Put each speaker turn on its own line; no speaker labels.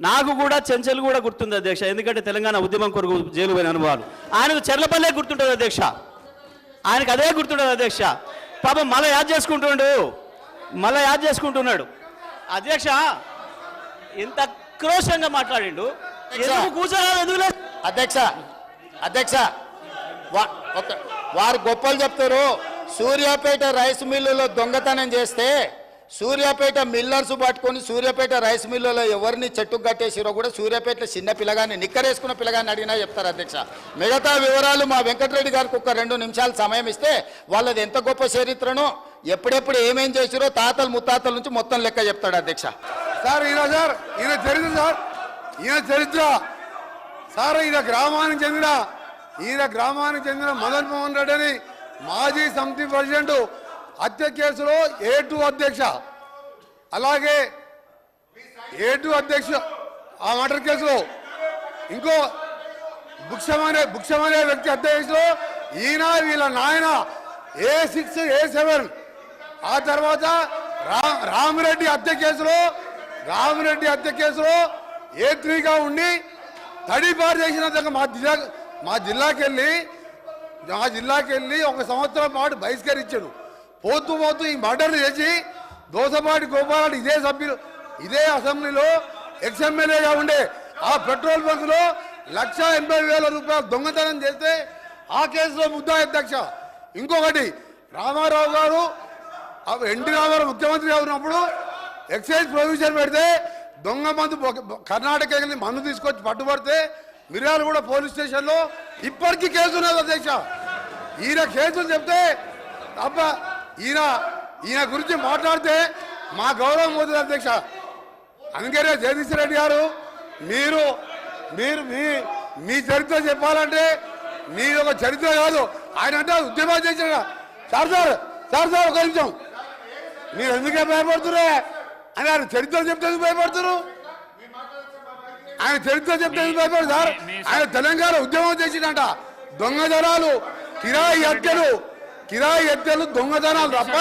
నాకు కూడా చెంచల్ కూడా గుర్తుంది అధ్యక్ష. ఎందుకంటే తెలంగాణ ఉద్యమం కొరకు జైలు పోయిన అనుభవాలు. ఆయనకు చెర్లపల్లే గుర్తుంటుంది అధ్యక్ష. ఆయనకు అదే గుర్తుంటుంది అధ్యక్ష. పాపం మళ్ళీ యాద్ చేసుకుంటుండు. మళ్ళీ యాద్ చేసుకుంటున్నాడు. అధ్యక్ష ఎంత క్రోషంగా మాట్లాడిండు. కూర్చోరాదు? ఎందుకు?
అధ్యక్ష అధ్యక్ష. వారు గొప్పలు చెప్తారు. సూర్యాపేట రైస్ మిల్లులో దొంగతనం చేస్తే సూర్యాపేట మిల్లర్స్ పట్టుకొని సూర్యాపేట రైస్ మిల్లులో ఎవరిని చెట్టుకు కట్టేసిరో కూడా సూర్యాపేట చిన్న పిల్లగాన్ని నిక్కరేసుకున్న పిల్లగాన్ని అడిగినా చెప్తారు అధ్యక్ష. మిగతా వివరాలు మా వెంకటరెడ్డి గారికి ఒక రెండు నిమిషాలు సమయం ఇస్తే వాళ్ళది ఎంత గొప్ప చరిత్రను ఎప్పుడెప్పుడు ఏమేం చేసిరో తాతలు ముత్తాతల నుంచి మొత్తం లెక్క చెప్తాడు అధ్యక్ష.
సార్ ఈయన సార్ ఈయన చరిత్ర సార్ ఈయన చరిత్ర. సార్ ఈయన గ్రామానికి చెందిన ఈయన గ్రామానికి చెందిన మదన్ మోహన్ రెడ్డి అని మాజీ సమితి ప్రెసిడెంట్ హత్య కేసులో ఏ టూ అధ్యక్ష. అలాగే ఏ టూ అధ్యక్ష ఆ మర్డర్ కేసులో ఇంకో భుక్షమనే భుక్షమనే వ్యక్తి హత్య కేసులో ఈయన వీళ్ళ నాయన ఏ సిక్స్ ఏ సెవెన్. ఆ తర్వాత రామిరెడ్డి హత్య కేసులో రామిరెడ్డి హత్య కేసులో ఏ త్రీగా ఉండి తడిపారు చేసినందుకు మా జిల్లా మా జిల్లాకి వెళ్ళి మా జిల్లాకెళ్ళి ఒక సంవత్సరం పాటు బహిష్కరించాడు. పోతూ పోతూ ఈ మర్డర్ చేసి దోసపాటి గోపాలని ఇదే సభ్యులు ఇదే అసెంబ్లీలో ఎక్స్ఎమ్మెల్యేగా ఉండే ఆ పెట్రోల్ బంకులో లక్ష ఎనభై వేల రూపాయలు దొంగతనం చేస్తే ఆ కేసులో ముద్దా అధ్యక్ష. ఇంకొకటి రామారావు గారు ఆ ఎన్టీ రామారావు ముఖ్యమంత్రిగా ఉన్నప్పుడు ఎక్సైజ్ ప్రొవిజన్ పెడితే దొంగ మందు కర్ణాటక మందు తీసుకొచ్చి పట్టుబడితే మిర్యాలు కూడా పోలీస్ స్టేషన్లో ఇప్పటికీ కేసు ఉన్నది అధ్యక్ష. ఈయన కేసులు చెప్తే అబ్బా ఈయన ఈయన గురించి మాట్లాడితే మా గౌరవం పోతుంది అధ్యక్ష అందుకనే జగదీశ్ రెడ్డి గారు మీరు మీరు మీ మీ చరిత్ర చెప్పాలంటే మీరు ఒక చరిత్ర కాదు. ఆయన అంటే ఉద్యమం చేసిన సార్ సార్ సార్ సార్ ఒక నిమిషం. మీరు ఎందుకే భయపడుతురే అని ఆయన చరిత్ర చెప్తే భయపడుతున్నారు ఆయన చరిత్ర చెప్తే సార్? ఆయన తెలంగాణ ఉద్యమం చేసిందంట దొంగతనాలు కిరాయి హత్యలు కిరాయి హత్యలు దొంగతనాలు తప్ప